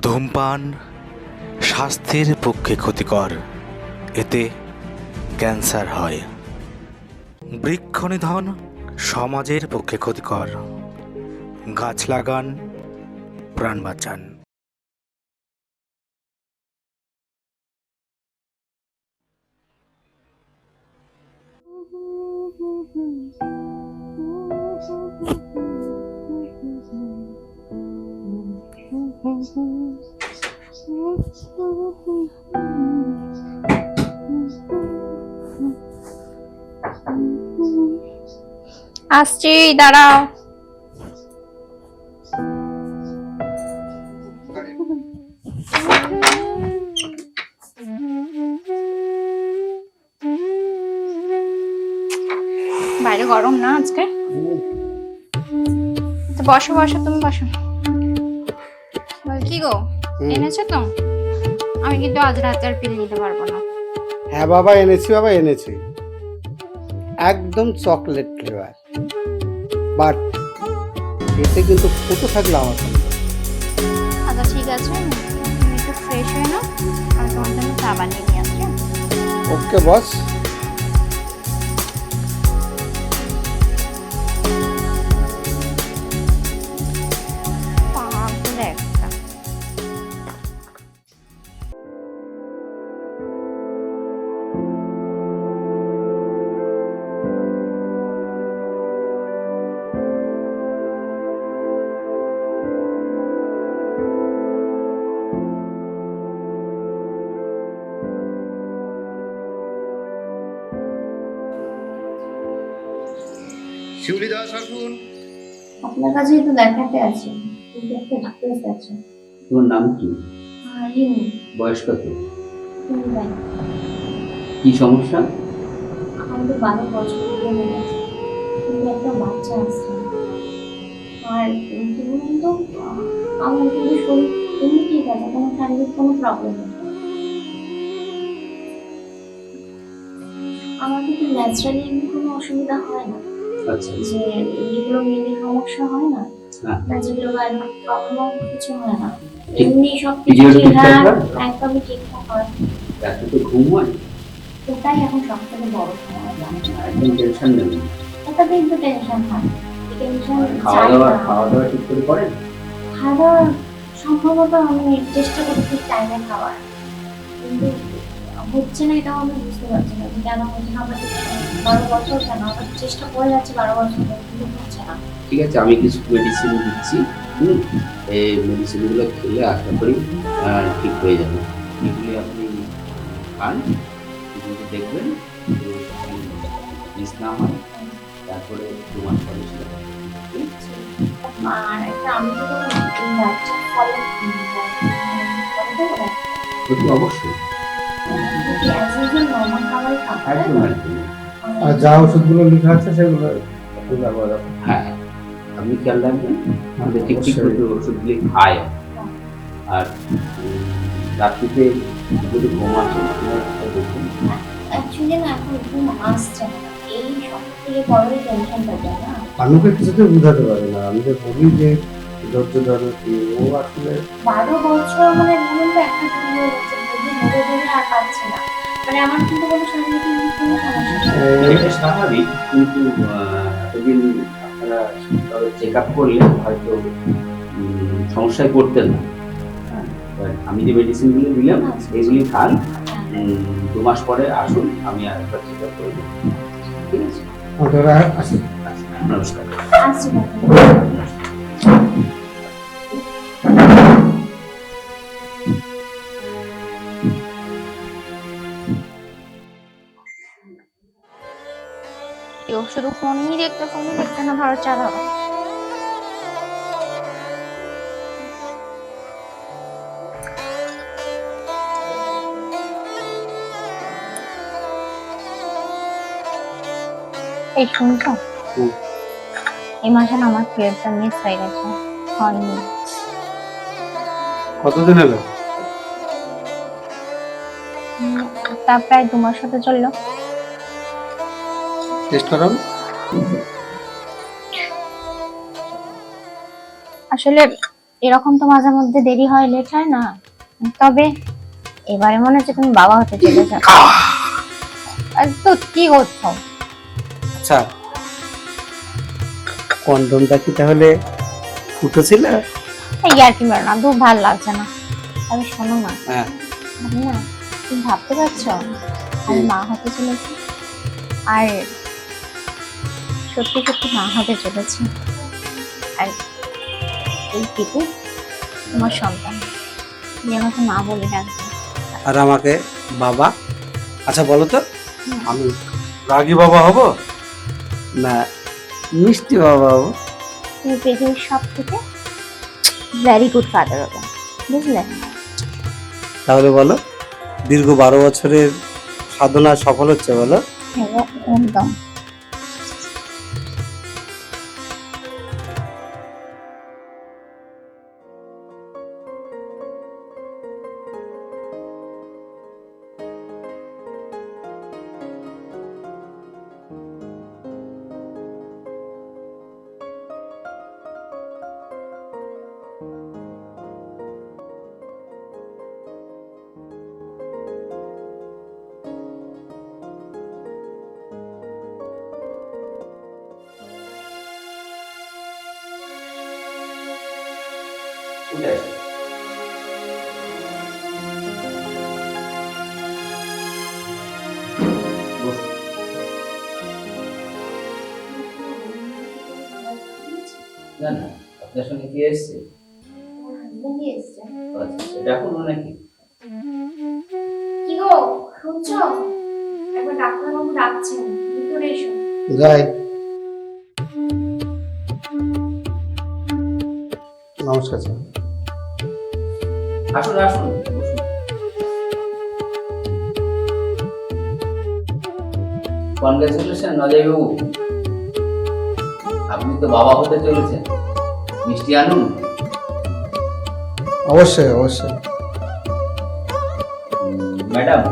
ধূমপান স্বাস্থ্যের পক্ষে ক্ষতিকর এতে ক্যান্সার হয় বৃক্ষ নিধন সমাজের পক্ষে ক্ষতিকর গাছ লাগান প্রাণ বাঁচান আসছি দাঁড়াও। বাইরে গরম না আজকে? তো বসো বসো তুমি বসো। কি গো? এনেছো তো? আমি কিন্তু আজ রাতে আর পিল নিতে পারব না। হ্যাঁ বাবা এনেছি বাবা এনেছি। একদম চকলেট ফ্লেভার। বাট এতে কিন্তু ফুটো থাকলে আমার সঙ্গে। আচ্ছা ঠিক আছে। তুমি একটু ফ্রেশ হয়ে নাও। আমি তোমার জন্য চা বানিয়ে নিয়ে আসছি। ওকে বস। দাস আপনার কাছেই তো দেখাতে আছে। কিন্তু একটা রিকোয়েস্ট আছে। তোমার নাম কি? রিমি বয়স কত? তুমি কি সমস্যা? আমাদের বারো বছর হয়ে গেছে। কিন্তু একটা বাচ্চা আছে। আর কি তো আমার কিন্তু শরীর এমনি ঠিক আছে। কোনো শারীরিক কোনো প্রবলেম নেই। আমার কিন্তু ন্যাচারালি এমনি কোনো অসুবিধা হয় না। যে যেগুলো মেয়েদের সমস্যা হয় না। যেগুলো কিছু হয় না। এমনি সব কিছু Period ঠিকঠাক ঠিকঠাক হয়? একদমই ঠিকঠাক হয়। রাতে তো ঘুম হয়। ওটাই এখন সব থেকে বড় সমস্যা। একদম টেনশন নেবেন এটা কিন্তু টেনশন হয়। টেনশন খাওয়া দাওয়া খাওয়া দাওয়া ঠিক করে করেন? খাওয়া দাওয়া সম্ভবত আমি চেষ্টা করি ঠিক টাইমে খাওয়ার। কিন্তু হচ্ছে না এটাও আমি বুঝতে পারছি না। যে কেন হচ্ছে না আমার বারো বছর কেন আমার চেষ্টা করে যাচ্ছে বারো বছর কিন্তু হচ্ছে না। ঠিক আছে আমি কিছু মেডিসিন দিচ্ছি হুম? এই মেডিসিনগুলো খেলে আশা করি ঠিক হয়ে যাবে। এগুলি আপনি খান দেখবেন মিস না হয় তারপরে তোমার পরে সেটা? আর একটা আমি তো ফলো অবশ্যই। একদম। একদম আর যা ওষুধগুলো লেখা আছে সেগুলো ব্যবহার। হ্যাঁ। আপনি খেয়াল রাখবেন আমাদের ঠিক ঠিক করে ওষুধগুলি খায়। আর রাত্রিতে যদি ঘুম আসে আমাকে কিছুতে বোঝাতে পারে না। আমি যে বলি যে ধৈর্য ধরো কি ও আসলে বারো বছর মানে একটা হয়ে আর পাচ্ছি না। মানে আমার কিন্তু কোনো শারীরিক কোনো সমস্যা স্বাভাবিক কিন্তু এতদিন আপনারা চেক আপ করলে হয়তো সমস্যায় পড়তেন না। হ্যাঁ, আমি যে মেডিসিনগুলো দিলাম এগুলি খান। উম, দু মাস পরে আসুন আমি আর একবার চেক আপ করে দেবো ঠিক আছে? আসে আচ্ছা, নমস্কার। ফোনই দেখতে ফোনই দেখতে না ভালো চা দাও এই শুনছো। এই মাসে না আমার পিরিয়ডটা মিস হয়ে গেছে। হয়নি। কতদিন এলো তা প্রায় দু মাস হতে চলল। টেস্ট করাম আসলে এরকম তো মাঝে মধ্যে দেরি হয় লেট হয় না। তবে এবারে মনে হচ্ছে তুমি বাবা হতে চলেছ। আর তো কি করছ? আচ্ছা কন্ডমটা কি তাহলে ফুটো ছিল? এই আর কি মেরো না খুব ভালো লাগছে না। তবে শোনো না হ্যাঁ। না তুমি ভাবতে পারছ? আমি মা হতে চলেছি। আর সত্যি সত্যি মা হতে চলেছি। আর এই পিতু তোমার সন্তান। তুমি আমাকে মা বলে ডাকবে। আর আমাকে বাবা? আচ্ছা বলো তো। আমি রাগী বাবা হব? না মিষ্টি বাবা হব। তুমি পৃথিবীর সব থেকে ভেরি গুড ফাদার হবে। বুঝলে? তাহলে বলো দীর্ঘ বারো বছরের সাধনা সফল হচ্ছে বলো? হ্যাঁ, একদম। বসো। না না আপনার সঙ্গে কি এসছে? আচ্ছা এটা নাকি? কি গো শুনছো? একবার ডাক্তারবাবু ডাকছেন ভিতরে এসো। যাই। নমস্কার স্যার। আসুন আসুন। বসুন কনগ্রেচুলেশন অজয় বাবু আপনি তো বাবা হতে চলেছেন। মিষ্টি আনুন। অবশ্যই অবশ্যই। ম্যাডাম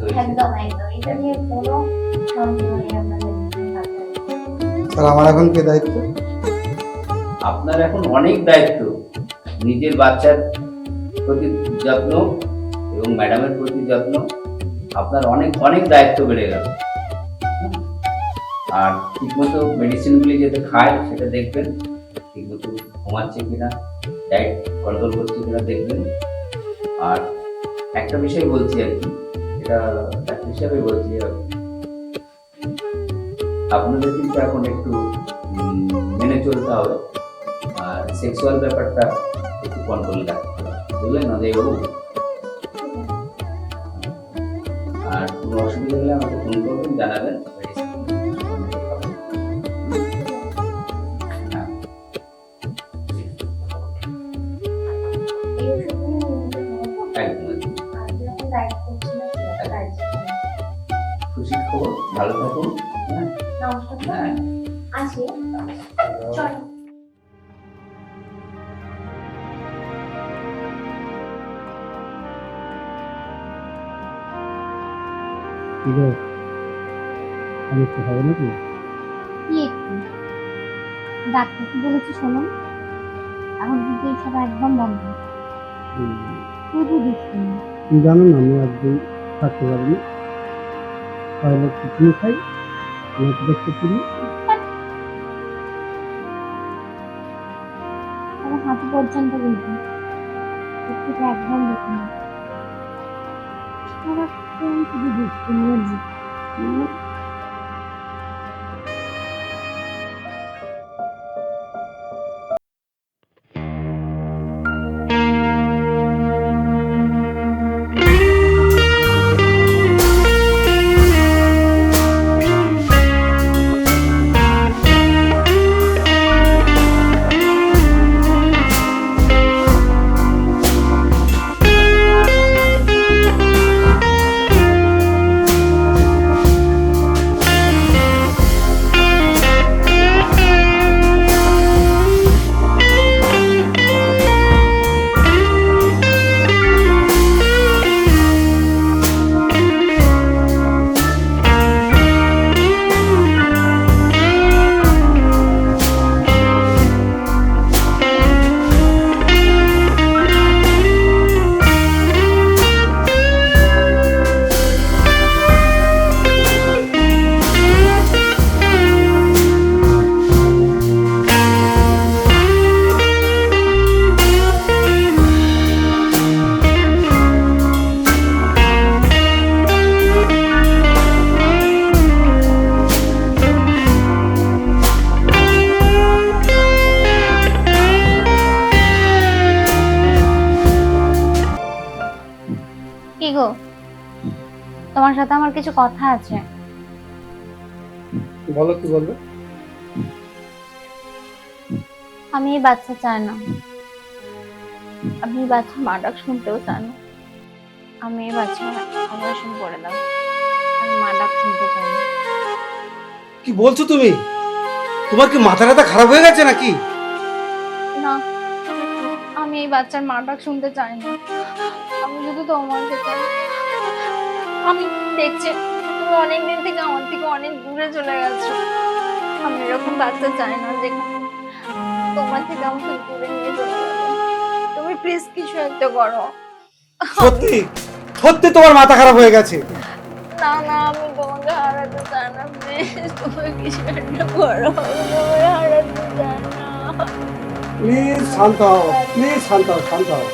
হয়েছে। একদম একদম। এটা নিয়ে কোনো সন্দেহ নেই আপনাদের স্যার আমার এখন কি দায়িত্ব? আপনার এখন অনেক দায়িত্ব। নিজের বাচ্চার প্রতি যত্ন এবং ম্যাডামের প্রতি যত্ন। আপনার অনেক অনেক দায়িত্ব বেড়ে গেল। আর ঠিকমতো মেডিসিনগুলি যাতে খায় সেটা দেখবেন। ঠিকমতো ঘুমাচ্ছে কিনা ডায়েট কন্ট্রোল করছে কিনা দেখবেন। আর একটা বিষয় বলছি আর কি। এটা হিসাবে বলছি আপনাদের কিন্তু এখন একটু মেনে চলতে হবে, আর সেক্সুয়াল ব্যাপারটা একটু কন্ট্রোল রাখতে হবে, বুঝলেন অজয় আর কোনো অসুবিধা হলে আমাকে ফোন করবেন, জানাবেন। আমি একটু হবে নাকি? কি একটু? ডাক্তার কি বলেছে শোনো? এখন কিন্তু এইসব একদম বন্ধ। শুধু দুষ্টিমি তুমি জানো না আমি একদিন থাকতে পারিনি। তাহলে খিচুড়ি খাই? আমাকে দেখতে তবে হাঁটু পর্যন্ত থেকে একদম দেখি না সারাক্ষণ শুধু তোমার সাথে আমার কিছু কথা আছে। বলো কি বলবে? আমি এই বাচ্চা চাই না। আমি এই বাচ্চা মা ডাক শুনতেও চাই না। আমি এই বাচ্চা অপারেশন করে দাও। আমি মা ডাক শুনতে চাই না। কি বলছো তুমি? তোমার কি মাথা টাথা খারাপ হয়ে গেছে নাকি? না আমি এই বাচ্চার মা ডাক শুনতে চাই না। আমি শুধু তোমাকে চাই। আমি দেখছি তুমি অনেকদিন থেকে আমার থেকে অনেক দূরে চলে গেছো। আমি এরকম বাচ্চা চাই না যেখানে তোমার থেকে আমাকে দূরে নিয়ে চলে তুমি প্লিজ কিছু একটা করো। সত্যি? সত্যি তোমার মাথা খারাপ হয়ে গেছে? না না আমি তোমাকে হারাতে চাই না প্লিজ তুমি কিছু একটা করো। তোমাকে হারাতে চাই না। প্লিজ শান্ত হও প্লিজ শান্ত হও শান্ত হও।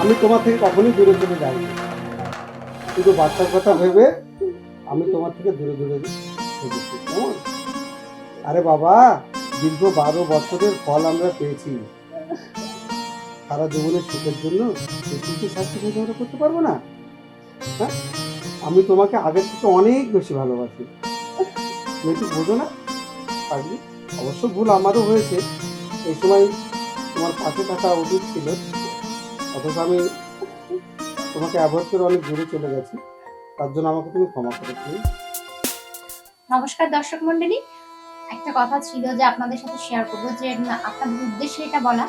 আমি তোমার থেকে কখনোই দূরে দূরে যাই না। শুধু বাচ্চার কথা ভেবে আমি তোমার থেকে দূরে দূরে আরে বাবা, দীর্ঘ বারো বছরের ফল আমরা পেয়েছি। সারা জীবনের সুখের জন্য কি সার্টিফিকেট আমরা করতে পারব না। হ্যাঁ? আমি তোমাকে আগের থেকে অনেক বেশি ভালোবাসি। তুমি একটু বোঝো না? পারবি অবশ্য ভুল আমারও হয়েছে। এই সময় তোমার পাশে থাকা উচিত ছিল। অথচ আমি তোমাকে অ্যাভয়েড করে অনেক দূরে চলে গেছি। তার জন্য আমাকে তুমি ক্ষমা করে দিও। নমস্কার দর্শক মন্ডলী একটা কথা ছিল যে আপনাদের সাথে শেয়ার করব যে আপনাদের উদ্দেশ্যে এটা বলা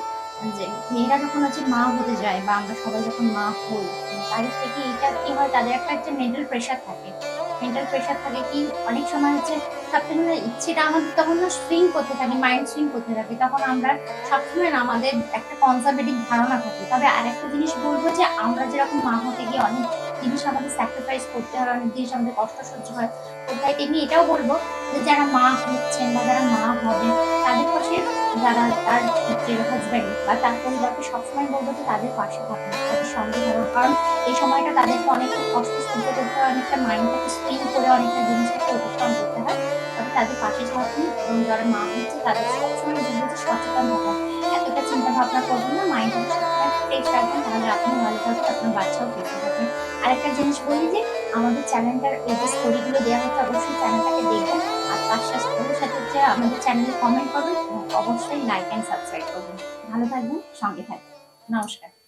যে, মেয়েরা যখন হচ্ছে মা হতে যায় বা আমরা সবাই যখন মা হই, তাদের থেকে এটা কি হয়? তাদের একটা হচ্ছে মেন্টাল প্রেশার থাকে। মেন্টাল প্রেশার থাকে কি? অনেক সময় হচ্ছে সবসময় ইচ্ছেটা আমাদের তখন না সুইং করতে থাকে মাইন্ড সুইং করতে থাকে। তখন আমরা সবসময় না আমাদের একটা কনজারভেটিভ ধারণা থাকে। তবে আরেকটা জিনিস বলব যে আমরা যেরকম মা হতে গিয়ে অনেক জিনিস আমাদের স্যাক্রিফাইস করতে হয়, অনেক জিনিস আমাদের কষ্ট সহ্য হয়। কোথায় তেমনি এটাও বলব যে যারা মা হচ্ছেন বা যারা মা হবেন, তাদের পাশে যারা তার যে হাজব্যান্ড বা তার পরিবারকে সবসময় বলব যে তাদের পাশে থাকুন, তাদের সঙ্গে থাকুন। কারণ এই সময়টা তাদেরকে অনেক কষ্ট সহ্য করতে হয়, অনেকটা মাইন্ডটাকে স্প্রিং করে অনেকটা জিনিসটাকে অতিক্রম করতে হয়। তবে তাদের পাশে থাকুন এবং যারা মা হচ্ছে, তাদের সবসময় বলব যে সচেতন থাকুন এতটা চিন্তা ভাবনা করবেন না সবসময় ফ্রেশ রাখবেন তাহলে আপনি ভালো থাকবেন, আপনার বাচ্চাও ফ্রেশ থাকবেন আরেকটা জিনিস বলি যে, আমাদের চ্যানেলটার এই যে স্টোরিগুলো দেওয়া হচ্ছে অবশ্যই চ্যানেলটাকে দেখবেন। আর তার সাথে সাথে হচ্ছে আমাদের চ্যানেলে কমেন্ট করবেন, অবশ্যই লাইক অ্যান্ড সাবস্ক্রাইব করবেন। ভালো থাকবেন, সঙ্গে থাকবেন। নমস্কার।